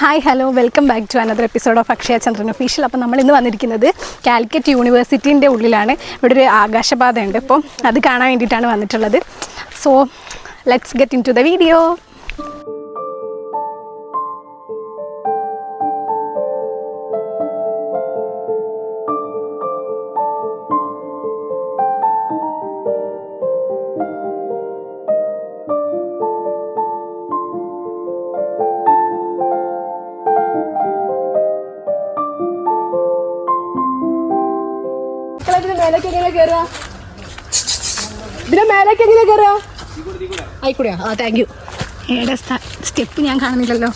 Hi hello welcome back to another episode of Akshaya Chandran official അപ്പോൾ നമ്മൾ ഇന്ന് വന്നിരിക്കുന്നത് കാലിക്കറ്റ് യൂണിവേഴ്സിറ്റീന്റെ ഉള്ളിലാണ്. ഇവിടെ ഒരു ആകാശപാത ഉണ്ട് അപ്പോൾ അത് കാണാൻ വേണ്ടിയിട്ടാണ് വന്നിട്ടുള്ളത്. So let's get into the video മേലേക്ക് എങ്ങനെ കയറുക ഇതിന്റെ മേലേക്ക് എങ്ങനെ കയറുക ആയിക്കൂടെയാ ആ താങ്ക് യു ഏടെ സ്റ്റെപ്പ് ഞാൻ കാണുന്നില്ലല്ലോ.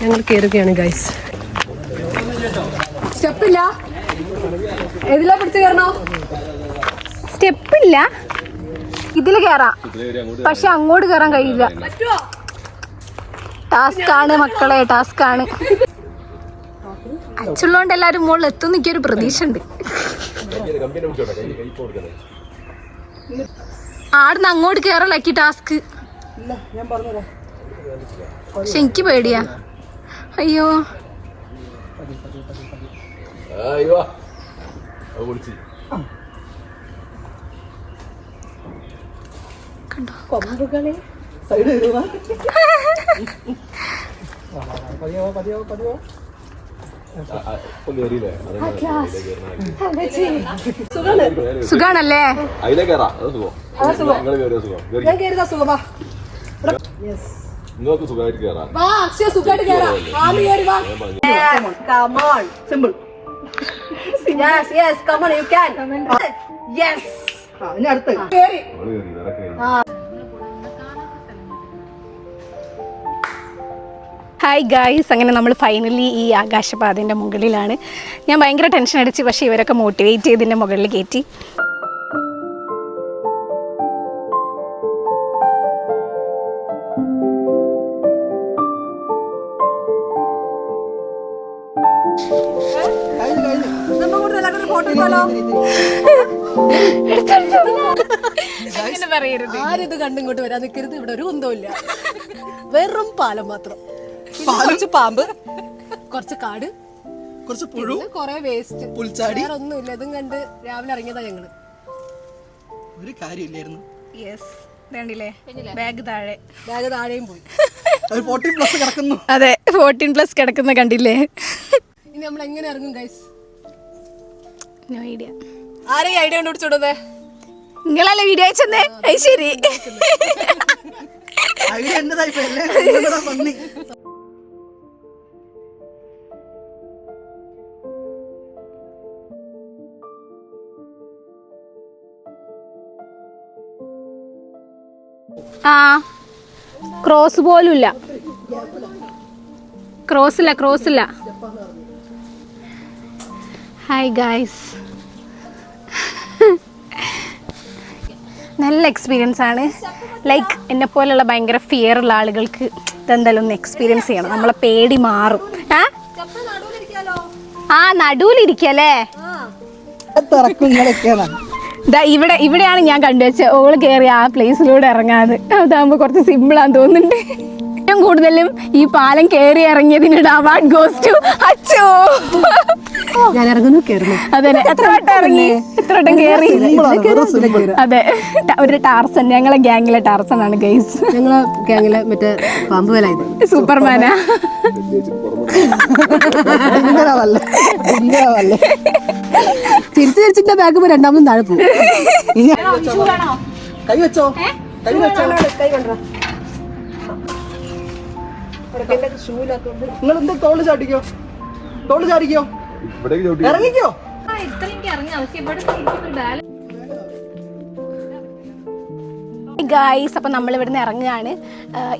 ഞങ്ങൾ കയറുകയാണ് ഗൈസ് സ്റ്റെപ്പില്ല ഏതിലാ പിടിച്ച് കയറണോ സ്റ്റെപ്പില്ല ഇതിൽ കയറാം പക്ഷെ അങ്ങോട്ട് കയറാൻ കഴിയില്ല. ടാസ്ക് ആണ് മക്കളെ ടാസ്ക് ആണ്. അച്ചുള്ളതുകൊണ്ട് എല്ലാവരും മുകളിൽ എത്തും എനിക്കൊരു പ്രതീക്ഷ ഉണ്ട് ആടുന്ന് അങ്ങോട്ട് കയറലാക്കി ടാസ്ക്. പക്ഷെ എനിക്ക് പേടിയാ. അയ്യോ. കൊമ്പുകളെ ആ, പതിയോ ഇപ്പം കേറിയില്ലേ സുഖാണല്ലേ? അതിലേ കയറാം അത് സുഖം. നിങ്ങൾ കയറിയ സുഖം. കേറി. ഞാൻ കയറുക ഹായ് ഗായ്സ് അങ്ങനെ നമ്മൾ ഫൈനലി ഈ ആകാശപാതേന്റെ മുകളിലാണ്. ഞാൻ ഭയങ്കര ടെൻഷൻ അടിച്ച് പക്ഷേ ഇവരൊക്കെ മോട്ടിവേറ്റ് ചെയ്ത് ഇതിന്റെ മുകളിൽ കയറ്റി. പറയരുത്? ആരിത് കണ്ടിങ്ങോട്ട് വരാൻ നിൽക്കരുത് ഇവിടെ ഒരു കുന്തമില്ല വെറും പാലം മാത്രം. കുറച്ച് പാമ്പ്. കുറച്ച് കാട്. കുറച്ച് പുഴു. കുറെ വേസ്റ്റ്. പുൽച്ചാടി. ഒന്നുമില്ല ഇതും കണ്ട് രാവിലെ ഇറങ്ങിയതാ ഞങ്ങൾ. ഒരു കാര്യമില്ലായിരുന്നു. യെസ് വേണ്ടില്ലേ ബാഗ് താഴെ. ബാഗ് താഴെയും പോയി. ഒരു ഫോർട്ടി പ്ലസ് കിടക്കുന്നു. അതെ ഫോർട്ടീൻ പ്ലസ് കിടക്കുന്ന കണ്ടില്ലേ? ഇനി നമ്മൾ എങ്ങനെ ഇറങ്ങും ഗൈസ് നോ ഐഡിയ ആരെ ഐഡിയ കണ്ടുപിടിച്ചോടേ നിങ്ങളല്ലേ വീഡിയോ അയച്ചെന്നേ? ശരി. ഐഡിയ എന്റേതായി ആ. ക്രോസ് പോലും ഇല്ല ക്രോസ് ഇല്ല ക്രോസ് ഇല്ല. ഹായ് ഗായ്സ് നല്ല എക്സ്പീരിയൻസ് ആണ്. ലൈക്ക് എന്നെ പോലെയുള്ള ഭയങ്കര ഫിയർ ഉള്ള ആളുകൾക്ക് ഇതെന്തായാലും ഒന്ന് എക്സ്പീരിയൻസ് ചെയ്യണം. നമ്മളെ പേടി മാറും. ആ? ആ നടുവിലിരിക്കല്ലേ? ഇവിടെ ഇവിടെയാണ് ഞാൻ കണ്ടുവച്ചത് ഓൾ കയറി ആ പ്ലേസിലൂടെ ഇറങ്ങാതെ. അതാകുമ്പോൾ കുറച്ച് സിമ്പിളാന്ന് തോന്നുന്നുണ്ട്. ഏറ്റവും കൂടുതലും ഈ പാലം കയറി ഇറങ്ങിയതിനോട് അവാർഡ് ഗോസ് ടു അച്ചോ ഞാൻ ഇറങ്ങുന്നു കയറുന്നു. അതെ എത്ര വട്ടം ഇറങ്ങി? എത്ര വട്ടം കയറി? അതെ. ഒരു ടാർസൺ ഞങ്ങളെ ഗ്യാങ്ങിലെ ടാർസൺ ആണ് ഗൈസ്. ഞങ്ങളെ ഗ്യാങ്ങിലെ മറ്റേ പാമ്പ് വില സൂപ്പർമാനാ തിരിച്ചു തിരിച്ചിട്ട് ബാഗ് രണ്ടാമതും താഴെ പോകും. കൈ വെച്ചോ. കൈ വെച്ചോ. നിങ്ങൾ എന്ത് തോൾ ചാടിക്കോ? തോൾ ചാടിക്കോ? ചവിട്ടി ഇറങ്ങിക്കോ? ഗായ്സ് അപ്പം നമ്മൾ ഇവിടുന്ന് ഇറങ്ങുകയാണ്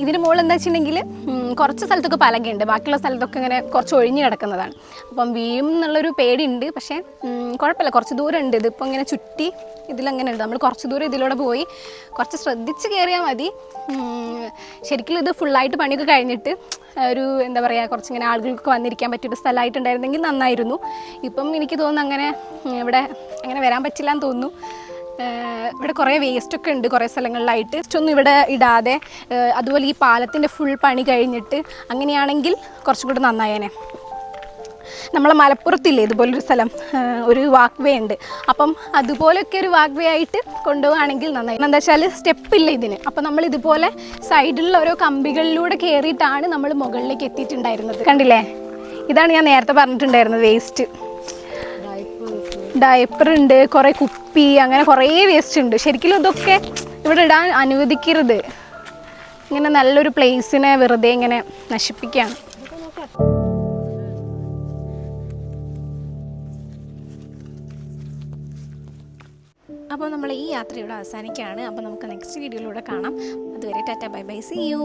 ഇതിന് മുകളിൽ എന്താ വെച്ചിട്ടുണ്ടെങ്കിൽ കുറച്ച് സ്ഥലത്തൊക്കെ പലകയുണ്ട്. ബാക്കിയുള്ള സ്ഥലത്തൊക്കെ ഇങ്ങനെ കുറച്ച് ഒഴിഞ്ഞു കിടക്കുന്നതാണ്. അപ്പം വീഴും എന്നുള്ളൊരു പേടിയുണ്ട്. പക്ഷേ കുഴപ്പമില്ല. കുറച്ച് ദൂരം ഉണ്ട് ഇതിപ്പോൾ ഇങ്ങനെ ചുറ്റി ഇതിലങ്ങനെ ഉണ്ട്. നമ്മൾ കുറച്ച് ദൂരം ഇതിലൂടെ പോയി കുറച്ച് ശ്രദ്ധിച്ച് കയറിയാൽ മതി. ശരിക്കും ഇത് ഫുള്ളായിട്ട് പണിയൊക്കെ കഴിഞ്ഞിട്ട് ഒരു എന്താ പറയുക കുറച്ചിങ്ങനെ ആളുകൾക്ക് വന്നിരിക്കാൻ പറ്റിയൊരു സ്ഥലമായിട്ടുണ്ടായിരുന്നെങ്കിൽ നന്നായിരുന്നു. ഇപ്പം എനിക്ക് തോന്നുന്നു അങ്ങനെ ഇവിടെ അങ്ങനെ വരാൻ പറ്റില്ല എന്ന് തോന്നുന്നു. ഇവിടെ കുറേ വേസ്റ്റ് ഒക്കെ ഉണ്ട് കുറേ സ്ഥലങ്ങളിലായിട്ട്. ഒന്നും ഇവിടെ ഇടാതെ അതുപോലെ ഈ പാലത്തിന്റെ ഫുൾ പണി കഴിഞ്ഞിട്ട് അങ്ങനെയാണെങ്കിൽ കുറച്ചും കൂടി നന്നായേനെ. നമ്മളെ മലപ്പുറത്തില്ലേ ഇതുപോലൊരു സ്ഥലം ഒരു വാക്ക് വേ ഉണ്ട്. അപ്പം അതുപോലെയൊക്കെ ഒരു വാക്ക് വേ ആയിട്ട് കൊണ്ടുപോവുകയാണെങ്കിൽ നന്നായി. എന്താ വെച്ചാൽ സ്റ്റെപ്പ് ഇല്ല ഇതിന്. അപ്പം നമ്മൾ ഇതുപോലെ സൈഡിലുള്ള ഓരോ കമ്പികളിലൂടെ കയറിയിട്ടാണ് നമ്മൾ മുകളിലേക്ക് എത്തിയിട്ടുണ്ടായിരുന്നത്. കണ്ടില്ലേ? ഇതാണ് ഞാൻ നേരത്തെ പറഞ്ഞിട്ടുണ്ടായിരുന്നത് വേസ്റ്റ് ഡയപ്പർ ഉണ്ട് കുറേ കുപ്പി അങ്ങനെ കുറേ വേസ്റ്റ് ഉണ്ട്. ശരിക്കും ഇതൊക്കെ ഇവിടെ ഇടാൻ അനുവദിക്കരുത്. ഇങ്ങനെ നല്ലൊരു പ്ലേസിനെ വെറുതെ ഇങ്ങനെ നശിപ്പിക്കുകയാണ്. അപ്പോൾ നമ്മൾ ഈ യാത്ര ഇവിടെ അവസാനിക്കുകയാണ്. അപ്പോൾ നമുക്ക് നെക്സ്റ്റ് വീഡിയോയിലൂടെ കാണാം. അതുവരെ Tata bye by. See you